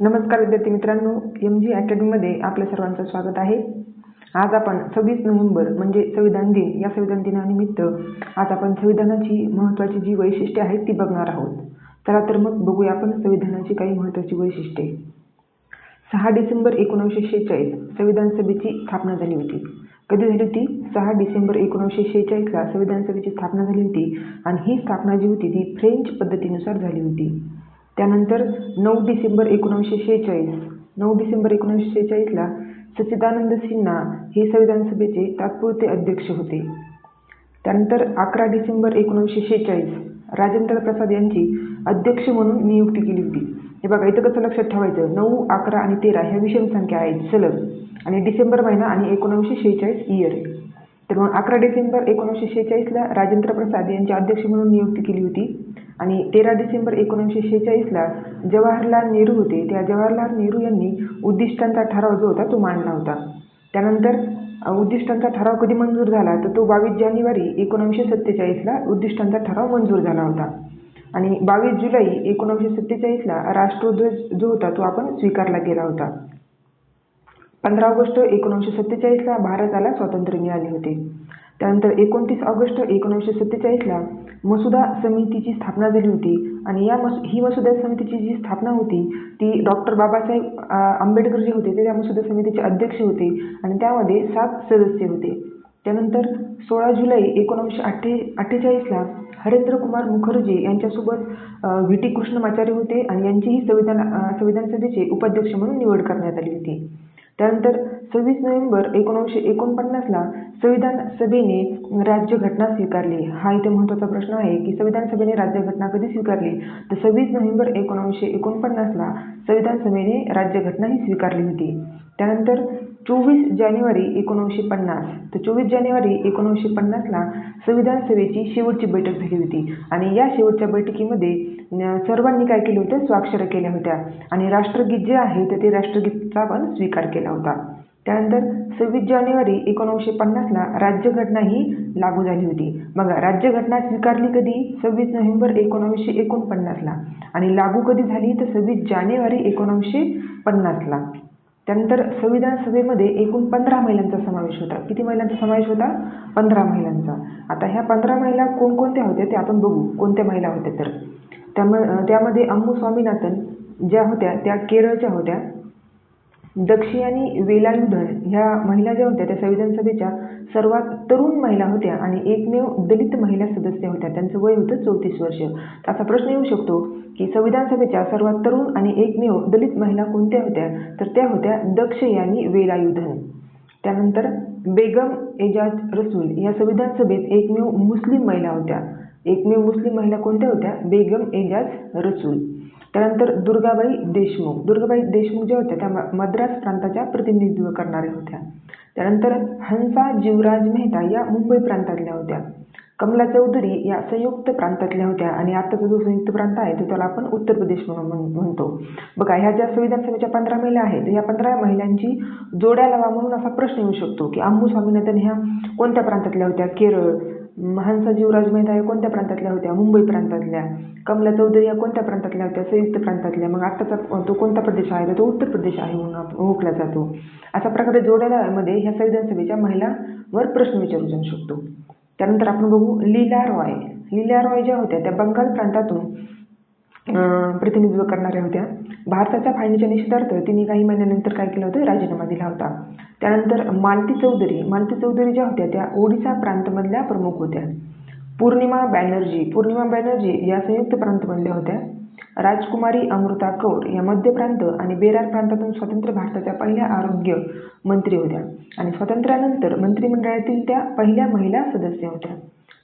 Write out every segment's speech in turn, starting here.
नमस्कार विद्यार्थी मित्रांनो एम जी अकॅडमीमध्ये आपल्या सर्वांचं स्वागत आहे. आज आपण सव्वीस नोव्हेंबर म्हणजे संविधान दिन या संविधान दिनानिमित्त आज आपण संविधानाची महत्त्वाची जी वैशिष्ट्ये आहेत ती बघणार आहोत. चला तर मग बघूया आपण संविधानाची काही महत्त्वाची वैशिष्ट्ये. सहा डिसेंबर एकोणीसशे शेहेचाळीस संविधान सभेची स्थापना झाली होती. कधी झाली होती? सहा डिसेंबर एकोणीसशे शेहेचाळीसला संविधान सभेची स्थापना झाली होती आणि ही स्थापना जी होती ती फ्रेंच पद्धतीनुसार झाली होती. त्यानंतर नऊ डिसेंबर एकोणीसशे शेहेचाळीस. नऊ डिसेंबर एकोणीसशे शेहेचाळीसला सच्चिदानंद सिन्हा हे संविधान सभेचे तात्पुरते अध्यक्ष होते. त्यानंतर अकरा डिसेंबर एकोणीसशे शेहेचाळीस राजेंद्र प्रसाद यांची अध्यक्ष म्हणून नियुक्ती केली होती. हे बघा इथं कसं लक्षात ठेवायचं? नऊ अकरा आणि तेरा ह्या विषम संख्या आहेत सलग. आणि डिसेंबर महिना आणि एकोणीसशे शेहेचाळीस इयर तर मग अकरा डिसेंबर एकोणीसशे शेहेचाळीसला राजेंद्र प्रसाद यांची अध्यक्ष म्हणून नियुक्ती केली होती. आणि तेरा डिसेंबर एकोणीसशे शेहेचाळीसला जवाहरलाल नेहरू होते. त्या जवाहरलाल नेहरू यांनी उद्दिष्टांचा ठराव जो होता तो मांडला होता. त्यानंतर उद्दिष्टांचा ठराव कधी मंजूर झाला तर तो बावीस जानेवारी एकोणीसशे सत्तेचाळीसला उद्दिष्टांचा ठराव मंजूर झाला होता. आणि बावीस जुलै एकोणीसशे सत्तेचाळीसला राष्ट्रध्वज जो होता तो आपण स्वीकारला गेला होता. पंधरा ऑगस्ट एकोणीसशे सत्तेचाळीसला भारताला स्वातंत्र्य मिळाले होते. त्यानंतर एकोणतीस ऑगस्ट एकोणीसशे सत्तेचाळीसला मसुदा समितीची स्थापना झाली होती. आणि या मसु ही मसुदा समितीची जी स्थापना होती ती डॉक्टर बाबासाहेब आंबेडकर जे होते ते त्या मसुदा समितीचे अध्यक्ष होते आणि त्यामध्ये सात सदस्य होते. त्यानंतर सोळा जुलै एकोणीसशे अठ्ठे अठ्ठेचाळीसला हरेंद्र कुमार मुखर्जी यांच्यासोबत व्ही. टी. कृष्णमाचार्य होते आणि यांचीही संविधान संविधान सभेचे उपाध्यक्ष म्हणून निवड करण्यात आली होती. त्यानंतर सव्वीस नोव्हेंबर एकोणीसशे एकोणपन्नासला संविधान सभेने राज्यघटना स्वीकारली. हा इथे महत्त्वाचा प्रश्न आहे की संविधान सभेने राज्यघटना कधी स्वीकारली? तर सव्वीस नोव्हेंबर एकोणीसशे एकोणपन्नासला संविधान सभेने राज्यघटना ही स्वीकारली होती. त्यानंतर चोवीस जानेवारी एकोणीसशे पन्नास तर चोवीस जानेवारी एकोणीसशे पन्नासला संविधान सभेची शेवटची बैठक झाली होती आणि या शेवटच्या बैठकीमध्ये सर्वांनी काय केलं होतं? स्वाक्षऱ्या केल्या होत्या आणि राष्ट्रगीत जे आहे तर ते राष्ट्रगीतचा पण स्वीकार केला होता. त्यानंतर सव्वीस जानेवारी एकोणीसशे पन्नासला राज्यघटना ही लागू झाली होती. बघा राज्यघटना स्वीकारली कधी? सव्वीस नोव्हेंबर एकोणीसशे एकोणपन्नासला आणि लागू कधी झाली? तर सव्वीस जानेवारी एकोणीसशे पन्नासला त्यानंतर संविधान सभेमध्ये एकूण पंधरा महिलांचा समावेश होता. किती महिलांचा समावेश होता? पंधरा महिलांचा. आता ह्या पंधरा महिला कोणकोणत्या होत्या ते आपण बघू. कोणत्या महिला होत्या तर? त्याम त्यामध्ये अम्मू स्वामीनाथन ज्या होत्या त्या केरळच्या होत्या. दक्षी आणि वेलायुधन ह्या महिला ज्या होत्या त्या संविधान सभेच्या सर्वात तरुण महिला होत्या आणि एकमेव दलित महिला सदस्य होत्या. त्यांचं वय होतं चौतीस वर्ष. असा प्रश्न येऊ शकतो की संविधान सभेच्या सर्वात तरुण आणि एकमेव दलित महिला कोणत्या होत्या? तर त्या होत्या दक्ष यांनी वेलायुधन. त्यानंतर बेगम एजाज रसूल या संविधान सभेत एकमेव मुस्लिम महिला होत्या. एकमेव मुस्लिम महिला कोणत्या होत्या? बेगम एजाज रसूल. त्यानंतर दुर्गाबाई देशमुख. दुर्गाबाई देशमुख ज्या होत्या त्या मद्रास प्रांताच्या प्रतिनिधित्व करणाऱ्या होत्या. त्यानंतर हंसा जीवराज मेहता या मुंबई प्रांतातल्या होत्या. कमला चौधरी या संयुक्त प्रांतातल्या होत्या आणि आत्ताचा जो संयुक्त प्रांत आहे तो त्याला आपण उत्तर प्रदेश म्हणून म्हणतो. बघा ह्या ज्या संविधान सभेच्या पंधरा महिला आहेत या पंधरा महिलांची जोड्या लावा म्हणून असा प्रश्न येऊ शकतो की अम्मू स्वामीनाथन ह्या कोणत्या प्रांतातल्या होत्या? केरळ हंसा जीवराज मेहता या कोणत्या प्रांतातल्या होत्या? मुंबई प्रांतातल्या. कमला चौधरी या कोणत्या प्रांतातल्या होत्या? संयुक्त प्रांतातल्या. मग आत्ताचा तो कोणता प्रदेश आहे? तर तो उत्तर प्रदेश आहे म्हणून ओळखला जातो. अशा प्रकारे जोड्यामध्ये ह्या संविधान सभेच्या महिलावर प्रश्न विचारू जाऊ शकतो. त्यानंतर आपण बघू लीला रॉय. लीला रॉय ज्या होत्या त्या बंगाल प्रांतातून प्रतिनिधित्व करणाऱ्या होत्या. भारताच्या फाळणीच्या निषेधार्थ तिने काही महिन्यानंतर काय केलं होतं? राजीनामा दिला होता. त्यानंतर मालती चौधरी मालती चौधरी ज्या होत्या त्या ओडिसा प्रांतमधल्या प्रमुख होत्या. पूर्णिमा बॅनर्जी पौर्णिमा बॅनर्जी या संयुक्त प्रांतमधल्या होत्या. राजकुमारी अमृता कौर या मध्य प्रांत आणि बेरार प्रांतातून स्वतंत्र भारताच्या पहिल्या आरोग्य मंत्री होत्या. आणि स्वातंत्र्यानंतर मंत्रिमंडळातील त्या पहिल्या महिला सदस्य होत्या.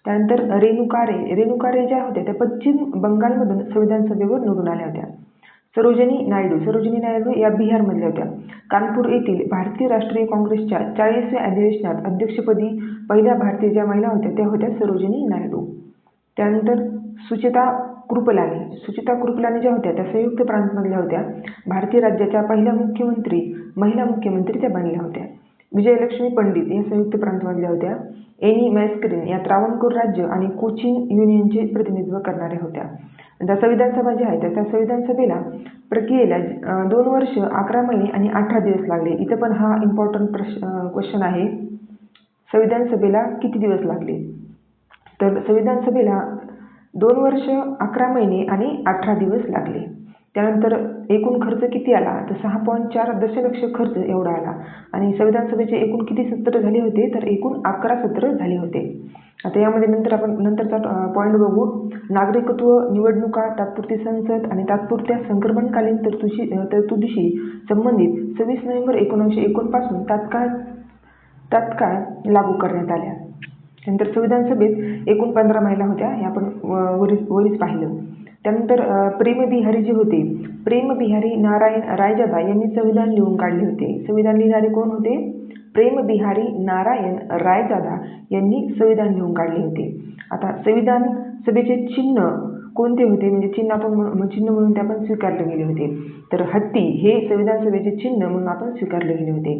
त्यानंतर रेणुका रे रेणुका रे ज्या होत्या त्या पश्चिम बंगालमधून संविधान सभेवर निवडून आल्या होत्या. सरोजिनी नायडू सरोजिनी नायडू या बिहारमधल्या होत्या. कानपूर येथील भारतीय राष्ट्रीय काँग्रेसच्या चाळीसव्या अधिवेशनात अध्यक्षपदी पहिल्या भारतीय ज्या महिला होत्या त्या होत्या सरोजिनी नायडू. त्यानंतर सुचेता कृपलानी सुचिता कृपलानी ज्या होत्या त्या संयुक्त प्रांतमधल्या होत्या. भारतीय राज्याच्या पहिल्या मुख्यमंत्री महिला मुख्यमंत्री त्या बनल्या होत्या. विजयलक्ष्मी पंडित या संयुक्त प्रांतमधल्या होत्या. एनी मॅस्करिन या त्रावणकोर राज्य आणि कोचिन युनियनचे प्रतिनिधित्व करणाऱ्या होत्या. आता संविधान सभा जी आहे त्या संविधान सभेला प्रक्रियेला दोन वर्ष अकरा महिने आणि अठरा दिवस लागले. इथं पण हा इम्पॉर्टंट प्रश्न क्वेश्चन आहे. संविधान सभेला किती दिवस लागले? तर संविधान सभेला दोन वर्ष अकरा महिने आणि अठरा दिवस लागले. त्यानंतर एकूण खर्च किती आला? तर सहा पॉईंट चार दशलक्ष खर्च एवढा आला. आणि संविधान सभेचे एकूण किती सत्र झाले होते? तर एकूण अकरा सत्र झाले होते. आता यामध्ये नंतर आपण नंतरचा पॉईंट बघू. नागरिकत्व निवडणुका तात्पुरती संसद आणि तात्पुरत्या संक्रमणकालीन तरतुशी तरतुदीशी संबंधित सव्वीस नोव्हेंबर एकोणीसशे एकोणपासून तात्काळ तात्काळ लागू करण्यात आल्या. नंतर संविधान सभेत एकूण पंधरा महिला होत्या. हे आपण व- वरीच पाहिलं. त्यानंतर प्रेमबिहारी जे होते प्रेमबिहारी नारायण रायजादा यांनी संविधान लिहून काढले होते. संविधान लिहिणारे कोण होते? प्रेमबिहारी नारायण रायजादा यांनी संविधान लिहून काढले होते. आता संविधान सभेचे चिन्ह कोणते होते? म्हणजे चिन्ह आपण चिन्ह म्हणून ते आपण स्वीकारले गेले होते. तर हत्ती हे संविधान सभेचे चिन्ह म्हणून आपण स्वीकारले गेले होते.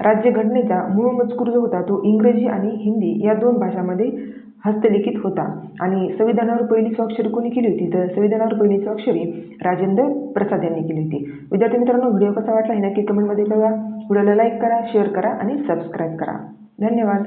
राज्यघटनेचा मूळ मजकूर जो होता तो इंग्रजी आणि हिंदी या दोन भाषांमध्ये हस्तलिखित होता. आणि संविधानावर पहिली स्वाक्षरी कोणी केली होती? तर संविधानावर पहिली स्वाक्षरी राजेंद्र प्रसाद यांनी केली होती. विद्यार्थी मित्रांनो व्हिडिओ कसा वाटला? हे नक्की कमेंटमध्ये कळवा. व्हिडिओला लाईक करा शेअर करा आणि सबस्क्राईब करा. धन्यवाद.